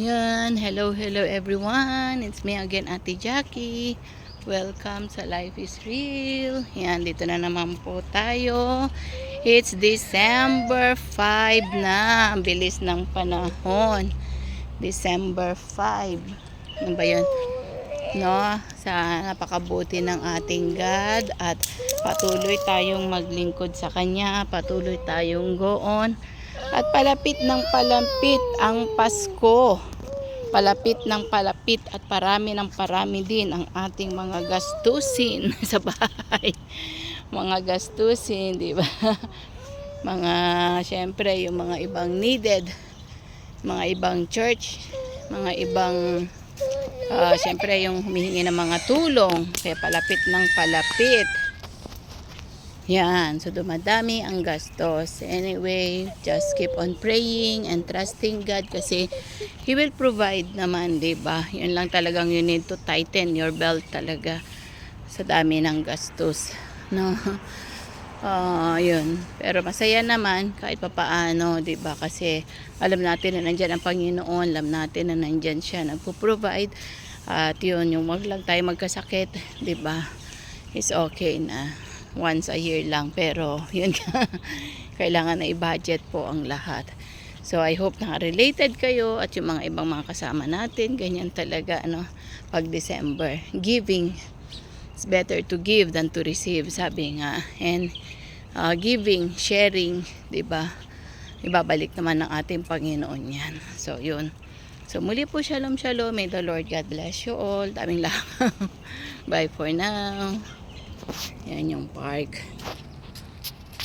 Yan, hello, hello everyone. It's me again, Ate Jackie. Welcome sa Life is Real. Yan, dito na naman po tayo. It's December 5 na. Ang bilis ng panahon. December 5. Ano ba yun? No, sa napakabuti ng ating God at patuloy tayong maglingkod sa Kanya, patuloy tayong go on at palapit ng palapit ang Pasko. Palapit ng palapit at parami ng parami din ang ating mga gastusin sa bahay. Mga gastusin, di ba? Mga, syempre, yung mga ibang needed, mga ibang church, mga ibang, ah, syempre, yung humihingi ng mga tulong. Kaya palapit ng palapit. Yan, so dumadami ang gastos. Anyway, just keep on praying and trusting God kasi He will provide naman, ba? Yun lang talagang you need to tighten your belt talaga sa dami ng gastos, no? Ah, yun. Pero masaya naman kahit papaano, ba? Kasi alam natin na nandiyan ang Panginoon, alam natin na nandiyan siya nagpo-provide. At yun, yung wag lang tayo magkasakit, ba? Is okay na once a year lang pero yun nga, kailangan na i-budget po ang lahat. So I hope na related kayo at yung mga ibang mga kasama natin, ganyan talaga ano pag December. Giving it's better to give than to receive, sabi nga. And uh, giving, sharing, 'di ba? Ibabalik naman ng ating Panginoon 'yan. So 'yun. So muli po shalom shalom. May the Lord God bless you all. Daming lang. Bye for now. Yan yung park.